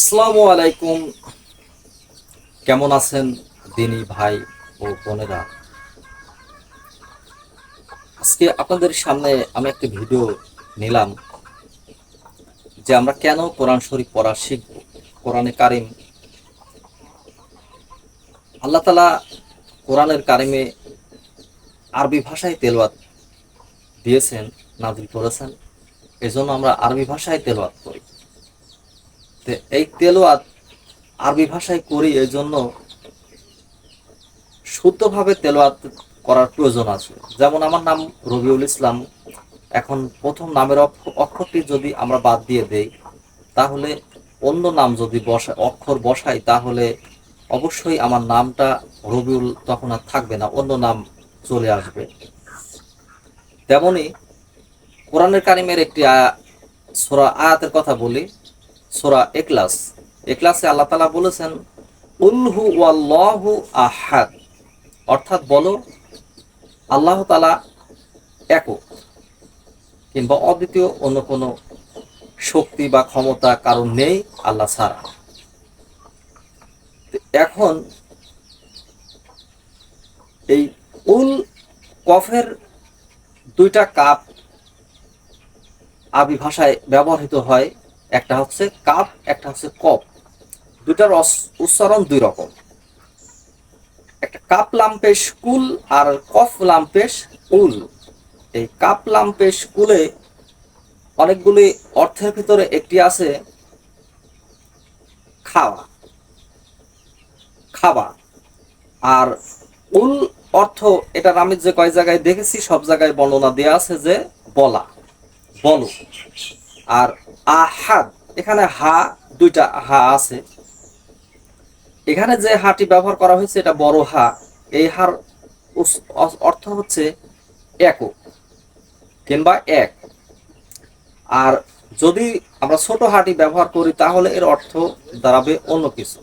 আসসালামু আলাইকুম। কেমন আছেন দিনী ভাই ও বোনেরা? আজকে আপনাদের সামনে আমি একটা ভিডিও নিলাম, যে আমরা কেন কোরআন শরীফ পড়া শিখব, কোরআনে কারিম। আল্লাহ তালা কোরআনের কারিমে আরবি ভাষায় তেলওয়াত দিয়েছেন নাজিল করেছেন। এজন্য আমরা আরবি ভাষায় তেলওয়াত করি। এই তেলোয়াত আরবি ভাষায় করি এই জন্য শুদ্ধভাবে তেলোয়াত করার প্রয়োজন আছে। যেমন আমার নাম রবিউল ইসলাম। এখন প্রথম নামের অক্ষরটি যদি আমরা বাদ দিয়ে দেই, তাহলে অন্য নাম যদি বসা, অক্ষর বসাই, তাহলে অবশ্যই আমার নামটা রবিউল তখন আর থাকবে না, অন্য নাম চলে আসবে। তেমনি কোরআনের কারিমের একটি সূরা আয়াতের কথা বলি। সোরা এক্লাস এক্লাসে আল্লাহ তালা বলেছেন, উলহু ওয়াল্লাহু আহাদ। অর্থাৎ বলো, আল্লাহ তালা একক কিংবা অদ্বিতীয় অন্য কোনো শক্তি বা ক্ষমতা কারণ নেই আল্লাহ ছাড়া। এখন এই উল কফের দুইটা কাপ আবি ভাষায় ব্যবহৃত হয়। একটা হচ্ছে কাপ, একটা হচ্ছে কপ। দুটার উচ্চারণ দুই রকম। একটা কাপ লাম্পেশ কুল আর কফ লাম্পেশ উল এই কাপ লাম্পেশ কুলে অনেকগুলি অর্থের ভিতরে একটি আছে খাওয়া। খাওয়া। আর উল অর্থ এটার আমি যে কয় জায়গায় দেখেছি, সব জায়গায় বর্ণনা দেওয়া আছে যে বলা। বলো। আর আহাদ, এখানে হা, দুইটা হা আছে। এখানে যে হাটি ব্যবহার করা হয়েছে, এটা বড় হা। এই হার অর্থ হচ্ছে একক, কিংবা এক। আর যদি আমরা ছোট হাটি ব্যবহার করি, তাহলে এর অর্থ দাঁড়াবে অন্য কিছু।